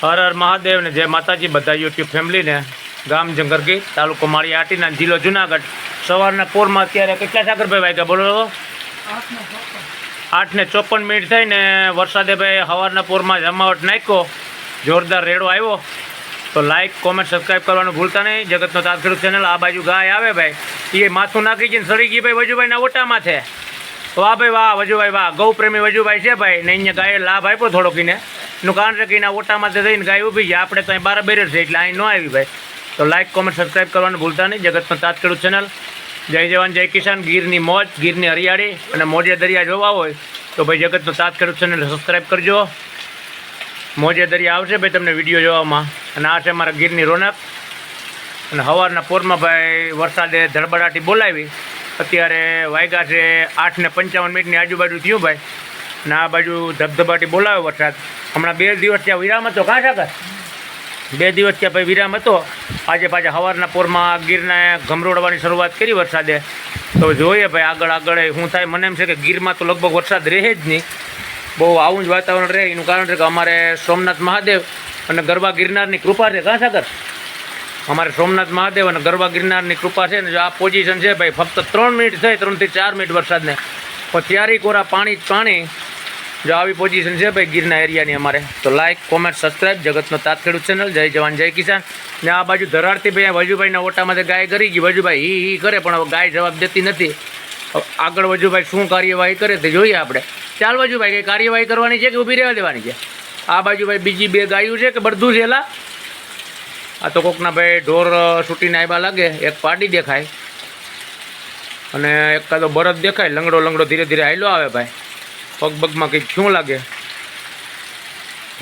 હર હર મહાદેવ ને જય માતાજી બધા યુટ્યુબ ફેમિલીને ગામ જંગરગી, તાલુકો માળી આટીના જિલ્લો જુનાગઢ. સવારના પોરમાં અત્યારે કેટલા સાગરભાઈ વાગ્યા? બોલો આઠ ને ચોપન મિનિટ થઈને વરસાદે ભાઈ સવારના પૂરમાં જમાવટ નાખ્યો. જોરદાર રેડો આવ્યો. તો લાઇક કોમેન્ટ સબસ્ક્રાઈબ કરવાનું ભૂલતા નહીં. જગતનો તાત ખેડૂત ચેનલ આ બાજુ ગાય આવે ભાઈ. એ માથું નાખી જઈને સડી ગઈ ભાઈ વજુભાઈના ઓટામાં છે. વાહ ભાઈ વાહ, વજુભાઈ વાહ. ગૌ પ્રેમી વજુભાઈ છે ભાઈ. ને અહીંયા ગાયે લાભ આપ્યો થોડોક એને એનું કારણ છે કે એના ઓટામાં જઈને ગાય ઊભી છે. આપણે તો અહીં બાર બેરે છે એટલે અહીં ન આવી ભાઈ. તો લાઇક કોમેન્ટ સબસ્ક્રાઈબ કરવાનું ભૂલતા નહીં. જગતનો તાત ચેનલ જય જવાન, જય કિસાન. ગીરની મોજ, ગીરની હરિયાળી અને મોજે દરિયા જોવા હોય તો ભાઈ જગતનો તાત ચેનલ સબસ્ક્રાઈબ કરજો. મોજે દરિયા આવશે ભાઈ તમને વીડિયો જોવામાં. અને આ છે અમારા ગીરની રોનક. અને સવારના પોરમાં ભાઈ વરસાદે ધડબડાટી બોલાવી. અત્યારે વાયગા છે આઠ ને પંચાવન મિનિટની આજુબાજુ થયું ભાઈ. અને આ બાજુ ધબધબાટી બોલાવ્યો વરસાદ. હમણાં બે દિવસ ત્યાં વિરામ હતો, કાં સાગર? બે દિવસ ત્યાં ભાઈ વિરામ હતો. આજે પાછા સવારના પોરમાં ગીરના ગમરોડવાની શરૂઆત કરી વરસાદે. તો જોઈએ ભાઈ આગળ આગળ શું થાય. મને એમ છે કે ગીરમાં તો લગભગ વરસાદ રહે જ નહીં. બહુ આવું જ વાતાવરણ રહે. એનું કારણ છે કે અમારે સોમનાથ મહાદેવ અને ગરબા ગિરનારની કૃપા છે. કાં સાગર? અમારે સોમનાથ મહાદેવ અને ગરબા ગિરનારની કૃપા છે ને જો આ પોઝિશન છે ભાઈ, ફક્ત ત્રણ મિનિટ થઈ, ત્રણથી ચાર મિનિટ વરસાદને. પણ ત્યારે કોરા પાણી જ પાણી જો આવી પોઝિશન છે ભાઈ, ગીરના એરિયાની અમારે. તો લાઈક કોમેન્ટ સબસ્ક્રાઈબ જગતનો તાત ખેડૂત ચેનલ જય જવાન, જય કિસાન. ને આ બાજુ ધરાડતી ભાઈ વજુભાઈના ઓટામાંથી ગાય કરી ગઈ. વજુભાઈ હી હી કરે, પણ હવે ગાય જવાબ દેતી નથી. આગળ વજુભાઈ શું કાર્યવાહી કરે તે જોઈએ આપણે. ચાલ વજુભાઈ, કંઈ કાર્યવાહી કરવાની છે કે ઊભી રહેવા દેવાની છે? આ બાજુ ભાઈ બીજી બે ગાયું છે કે બધું છે એલા? આ તો કોકના ભાઈ ઢોર છૂટીને આવ્યા લાગે. એક પાડી દેખાય. અને એકાદો બરદ દેખાય. લંગડો લંગડો ધીરે ધીરે હાલ્યો આવે ભાઈ. પગ પગમાં કંઈક શું લાગે.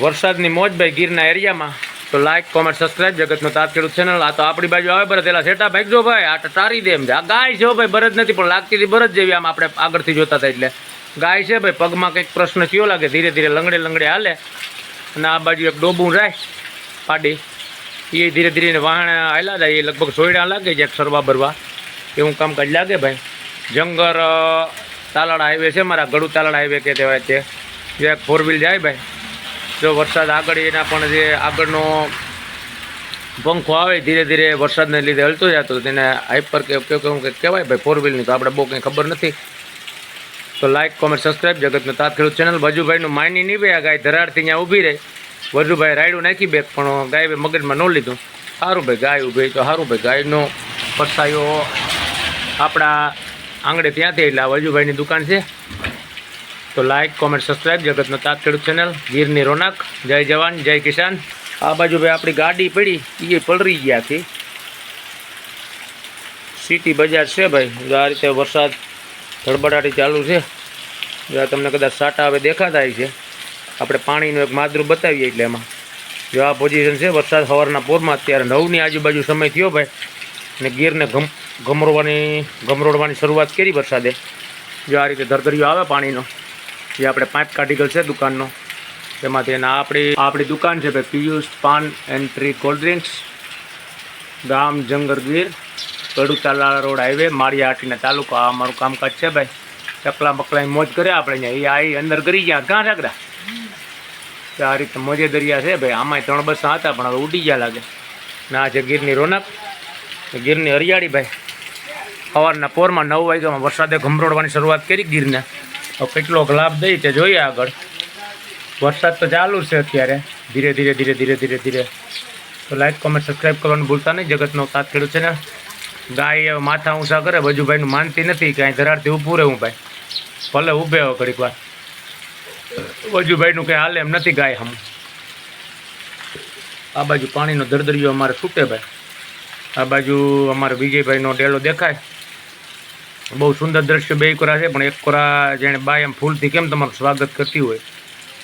વરસાદની મોજ ભાઈ ગીરના એરિયામાં. તો લાઈક કોમેન્ટ સબસ્ક્રાઈબ જગતનો તાત ખેડૂત ચેનલ આ તો આપણી બાજુ આવે ભરત. એલા સેટા ભાગજો ભાઈ, આ તો તારી દે એમ છે. આ ગાય છે ભાઈ, ભરત નથી, પણ લાગતી હતી બરદ જેવી આમ આપણે આગળથી જોતા હતા એટલે. ગાય છે ભાઈ, પગમાં કંઈક પ્રશ્ન થયો લાગે, ધીરે ધીરે લંગડે લંગડે હાલે. અને આ બાજુ એક ડોબું જાય પાડી. એ ધીરે ધીરે વાહણ હાલ્યા જાય એ લગભગ સોયડા લાગે છે, એક સરવા ભરવા. એવું કામકાજ લાગે ભાઈ. જંગર અ, તાલાળા હાઈવે છે મારા ગળુ તાલાળા હાઈવે કે કહેવાય તે જે ફોર વ્હીલ જાય ભાઈ જો વરસાદ આગળ એના પણ જે આગળનો પંખો આવે ધીરે ધીરે વરસાદને લીધે હલતો જતો તેને હાઈપર કે કેવું કે કહેવાય ભાઈ ફોર વ્હીલની તો આપણે બહુ કંઈ ખબર નથી. તો લાઈક કોમેન્ટ સબસ્ક્રાઈબ જગતનો તાત ખેડૂત ચેનલ બજુભાઈનું માની નહીં ભાઈ આ ગાય ધરાડથી ત્યાં ઊભી રહી. વજુભાઈ રાયડું નાખી બે પણ ગાય ભાઈ મગજમાં ન લીધું. સારું ભાઈ ગાય ઊભી તો સારું ભાઈ ગાયનો પસાયો આપણા આંગણે ત્યાંથી એટલે આ વજુભાઈની દુકાન છે. તો લાઇક કોમેન્ટ સબસ્ક્રાઈબ જગતનો તાત ખેડૂત ચેનલ ગીરની રોનક, જય જવાન, જય કિસાન. આ બાજુ ભાઈ આપણી ગાડી પડી એ પલરી ગયા હતી સિટી બજાર છે ભાઈ આ રીતે વરસાદ ધડબડાટી ચાલુ છે. જો તમને કદાચ સાટા હવે દેખાતા છે. આપણે પાણીનું એક માદરું બતાવીએ એટલે એમાં. જો આ પોઝિશન છે, વરસાદ સવારના પોરમાં, અત્યારે નવની આજુબાજુ સમય થયો ભાઈ. અને ગીરને ગમ ગમરોડવાની ગમરોડવાની શરૂઆત કરી વરસાદે. જો આ રીતે ધરધરિયો આવે પાણીનો જે આપણે કાઢી ગયેલ છે દુકાનનો. તેમાંથી એના આપણી આપણી દુકાન છે ભાઈ Piyush paan and tree cold drinks. ગામ જંગર ગીર કડુતાલા રોડ હાઈવે, માળિયા હાટીના તાલુકો. આ અમારું કામકાજ છે ભાઈ. ચકલા બકલાની મોજ કર્યા આપણે અહીંયા. એ આ અંદર કરી ગયા સાકરા તો આ રીતે મોજે દરિયા છે ભાઈ. આમાંય ત્રણ બસ હતા, પણ હવે ઉડી ગયા લાગે. ના છે ગીરની રોનક. ગીરની હરિયાળી ભાઈ. સવારના પોરમાં નવ વાગ્યામાં વરસાદે ઘમરોડવાની શરૂઆત કરી ગીરને. તો કેટલોક લાભ દઈ તે જોઈએ આગળ. વરસાદ તો ચાલુ છે અત્યારે. ધીરે ધીરે ધીરે ધીરે ધીરે ધીરે. તો લાઈક કોમેન્ટ સબસ્ક્રાઈબ કરવાનું ભૂલતા નહીં. જગતનો તાત ખેડૂત છે ને. ગાય માથા ઊંચા કરે વજુભાઈનું માનતી નથી ક્યાંય ધરાડથી ઊભું રહેવું ભાઈ. ભલે ઊભે આવો ઘડીક વાર. વજુભાઈનું કંઈ હાલે એમ નથી ગાય હમ. આ બાજુ પાણીનો દરદરિયો અમારે છૂટે ભાઈ. આ બાજુ અમારે વિજયભાઈનો ડેલો દેખાય. બહુ સુંદર દ્રશ્ય બે કોરા છે, પણ એક કોરા જેણે બાય એમ ફૂલથી કેમ તમારું સ્વાગત કરતી હોય?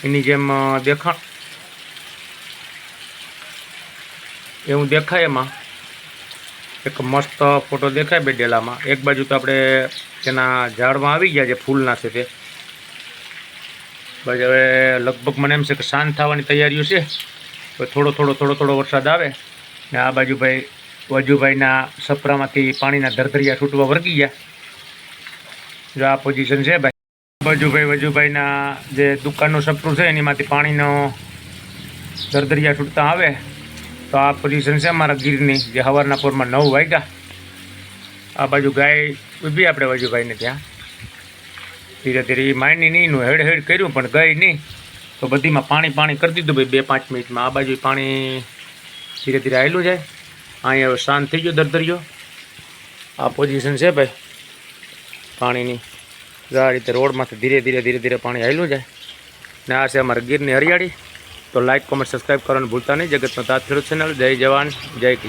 એની જેમ દેખાણ. એવું દેખાય એમાં. એક મસ્ત ફોટો દેખાય બે ડેલામાં. એક બાજુ તો આપણે તેના ઝાડમાં આવી ગયા છે, ફૂલના છે તે. બાજુ હવે લગભગ મને એમ છે કે શાંત થવાની તૈયારીઓ છે. થોડો થોડો થોડો થોડો વરસાદ આવે. ને આ બાજુ ભાઈ વજુભાઈના સપરામાંથી પાણીના ધરધરિયા છૂટવા વળગી ગયા. જો આ પોઝિશન છે ભાઈ. વજુભાઈ, વજુભાઈના જે દુકાનનું સપરું છે, એનીમાંથી પાણીનો ધરધરિયા છૂટતા આવે, તો આ પોઝિશન છે અમારા ગીરની, જે સવારના પોરમાં નવ વાગ્યા. આ બાજુ ગાય ઊભી આપણે વજુભાઈને ત્યાં. ધીરે ધીરે એ માયની નહીં હેડ હેડ કર્યું, પણ ગઈ નહીં. તો બધીમાં પાણી પાણી કરી દીધું ભાઈ, બે પાંચ મિનિટમાં. આ બાજુ પાણી ધીરે ધીરે આવેલું જાય. અહીંયા હવે શાંત થઈ ગયો દરદરિયો આ પોઝિશન છે ભાઈ. પાણીની આ રીતે રોડમાંથી ધીરે ધીરે ધીરે ધીરે પાણી હાલ્યું જાય. ને આ છે અમારા ગીરની હરિયાળી. તો લાઇક કોમેન્ટ સબસ્ક્રાઈબ કરવાનું ભૂલતા નહીં. જગતનો તાત ખેડૂત ચેનલ જય જવાન, જય